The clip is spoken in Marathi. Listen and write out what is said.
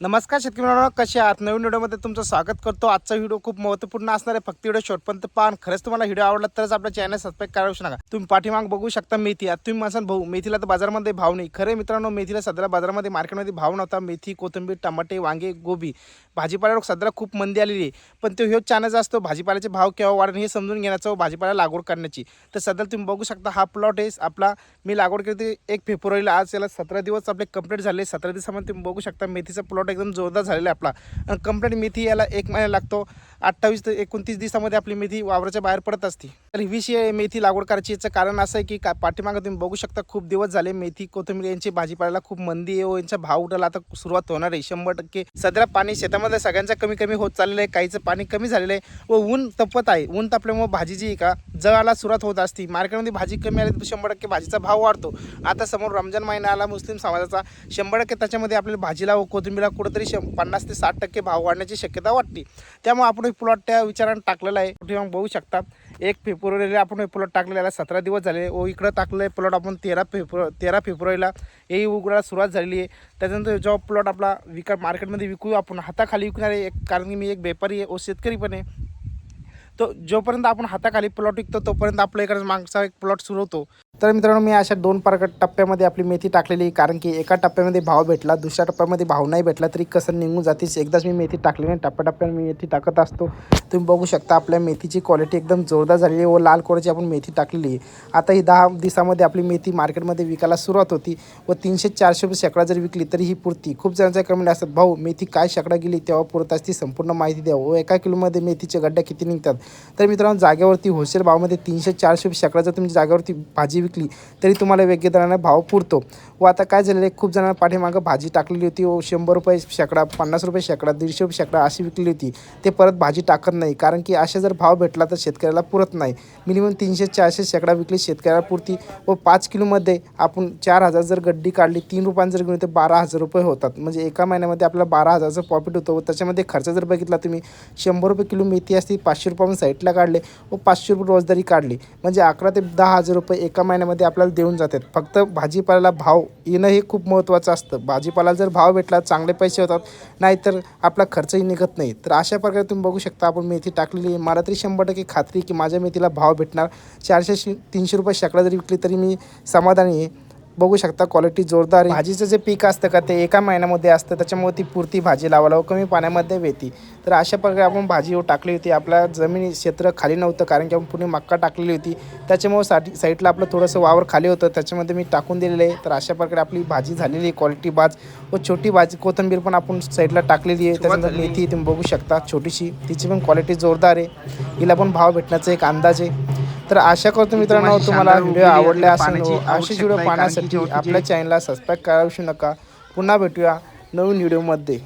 नमस्कार शेतकरी मित्रांनो कसे आहात? नवीन व्हिडिओमध्ये तुमचं स्वागत करतो. आजचा व्हिडिओ खूप महत्त्वपूर्ण असणार आहे. फक्त व्हिडिओ शॉर्टपर्यंत पाहून खरंच तुम्हाला व्हिडिओ आवडला तरच आपल्या चॅनल सबस्क्राईब करावं नका. तुम्ही पाठीमाग बघू शकता मेथी. आता तुम्ही म्हणसान भाऊ मेथीला तर बाजारामध्ये भाव नाही. खरे मित्रांनो मेथीला सध्या बाजारामध्ये मार्केटमध्ये भाव नव्हता. मेथी कोथिंबीर टमाटे वांगे गोबी. भाजीपाल्यावर सध्या खूप मंदी आलेली आहे. पण तो ह्यो चॅनल असतो भाजीपाल्याचे भाव केव्हा वाढणे हे समजून घेण्याचं भाजीपाला लागवड करण्याची. तर सध्या तुम्ही बघू शकता हा प्लॉट आहे. आपला मी लागवड केली होती एक फेब्रुवारीला. आज याला सतरा दिवस आपले कंप्लीट झाले. सतरा दिवसामध्ये तुम्ही बघू शकता मेथीचा प्लॉट एकदम जोरदार झालेला आहे आपला. आणि कंप्लीट मेथी याला एक महिना लागतो. अठ्ठावीस ते एकोणतीस दिवसामध्ये आपली मेथी वावराच्या बाहेर पडत असते. तर ही विषय मेथी लागवड करायची याचं कारण असं आहे की का पाठीमागं तुम्ही बघू शकता खूप दिवस झाले मेथी कोथिंबीर यांची भाजीपाल्याला खूप मंदी आहे. व यांचा भाव उठला आता सुरुवात होणार आहे. शंभर टक्के. सध्या पाणी शेतामध्ये सगळ्यांचा कमी कमी होत चाललेलं आहे. काहीचं पाणी कमी झालेलं आहे व ऊन तपत आहे. ऊन तपल्यामुळे भाजी जी का जळाला सुरुवात होत असते. मार्केटमध्ये भाजी कमी आली तर शंभर टक्के भाजीचा भाव वाढतो. आता समोर रमजान महिना आला मुस्लिम समाजाचा शंभर टक्के त्याच्यामध्ये आपल्याला भाजीला व कोथिंबीरला कुठंतरी शं पन्नास ते साठ टक्के भाव वाढण्याची शक्यता वाटते त्यामुळे आपण हे प्लॉट त्या विचारानं टाकलेला आहे. कुठे मग बघू शकता एक फेब्रुवारीला आपण हे प्लॉट टाकलेला आहे. सतरा दिवस झाले. व इकडं टाकलं आहे प्लॉट आपण तेरा फेब्रुवारी तेरा फेब्रुवारीला. हे उघडायला सुरुवात झालेली आहे. त्याच्यानंतर जेव्हा प्लॉट आपला विका मार्केटमध्ये विकू आपण हाताखाली विकणार आहे. एक कारण की मी एक व्यापारी आहे. व शेतकरी पण आहे. तो जोपर्यंत आपण हाताखाली प्लॉट विकतो तोपर्यंत आपल्या इकडे मागचा एक प्लॉट सुरू होतो. तर मित्रांनो मी अशा दोन प्रकार टप्प्यामध्ये आपली मेथी टाकलेली कारण की एका टप्प्यामध्ये भाव भेटला दुसऱ्या टप्प्यामध्ये भाव नाही भेटला तरी कसं निघून जातेच एकदाच मी मेथी टाकली नाही. टप्प्याटप्प्याने मी मेथी टाकत असतो. तुम्ही बघू शकता आपल्या मेथीची क्वालिटी एकदम जोरदार झालेली आहे. व लाल कोळची आपण मेथी टाकलेली आहे. आता ही दहा दिवसामध्ये आपली मेथी मार्केटमध्ये विकायला सुरुवात होती व तीनशे चारशे रुपये शेकडा जर विकली तरी ही पुरती. खूप जणांच्या कमेंट असतात भाऊ मेथी काय शेकडा गेली? तेव्हा पुरत असती संपूर्ण माहिती द्या. व एका किलोमध्ये मेथीच्या गड्ड्या किती निघतात? तर मित्रांनो जागेवरती होलसेल भावामध्ये तीनशे चारशे रुपये शेकडा जर तुम्ही जागेवरती भाजी विकली तरी तुम्हाला वेगळ्या दराने भाव पुरतो. व आता काय झालेलं आहे? खूप जणांना पाठीमागं भाजी टाकलेली होती व शंभर रुपये शेकडा पन्नास रुपये शेकडा दीडशे रुपये शेकडा अशी विकली होती. ते परत भाजी टाकत नाही. कारण की असे जर भाव भेटला तर शेतकऱ्याला पुरत नाही. मिनिमम तीनशे चारशे शेकडा विकली शेतकऱ्याला पुरती व पाच किलोमध्ये आपण चार हजार जर गड्डी काढली तीन रुपयांनी जर घेऊन तर बारा हजार रुपये होतात. म्हणजे एका महिन्यामध्ये आपल्याला बारा हजारचं प्रॉफिट होतं व त्याच्यामध्ये खर्च जर बघितला तुम्ही शंभर रुपये किलो मेथी असती पाचशे रुपये साईडला काढले व पाचशे रुपये रोजदारी काढली. म्हणजे अकरा ते दहा हजार रुपये एका महिन्यामध्ये आपल्याला देऊन जातात. फक्त भाजीपाल्याला भाव येणं हे खूप महत्त्वाचं असतं. भाजीपाला जर भाव भेटला चांगले पैसे होतात नाहीतर आपला खर्चही निघत नाही. तर अशा प्रकारे तुम्ही बघू शकता आपण मेथी टाकलेली आहे. मला तरी शंभर टक्के खात्री की माझ्या मेथीला भाव भेटणार. चारशे तीनशे रुपये शेकडा जरी विकली तरी मी समाधानी आहे. बघू शकता क्वालिटी जोरदार आहे. भाजीचं जे पीक असतं का ते एका महिन्यामध्ये असतं त्याच्यामुळे ती पुरती भाजी लावायला कमी पाण्यामध्ये वेती. तर अशा प्रकारे आपण भाजी व टाकली होती. आपल्या जमिनी क्षेत्र खाली नव्हतं कारण की आपण पुणे मक्का टाकलेली होती. त्याच्यामुळे साठी साईडला आपलं थोडंसं वावर खाली होतं त्याच्यामध्ये मी टाकून दिलेलं आहे. तर अशा प्रकारे आपली भाजी झालेली आहे क्वालिटी भाज. व छोटी भाजी कोथिंबीर पण आपण साईडला टाकलेली आहे. त्याच्यानंतर मेथी तुम्ही बघू शकता छोटीशी. तिची पण क्वालिटी जोरदार आहे. हिला पण भाव भेटण्याचा एक अंदाज आहे. तर आशा करतो मित्रांनो तुम्हाला व्हिडिओ आवडले. असेल पाण्याची असे आवश्यकता व्हिडिओ पाहण्यासाठी आपल्या चॅनलला सबस्क्राईब करा विसरू नका पुन्हा भेटूया नवीन व्हिडिओमध्ये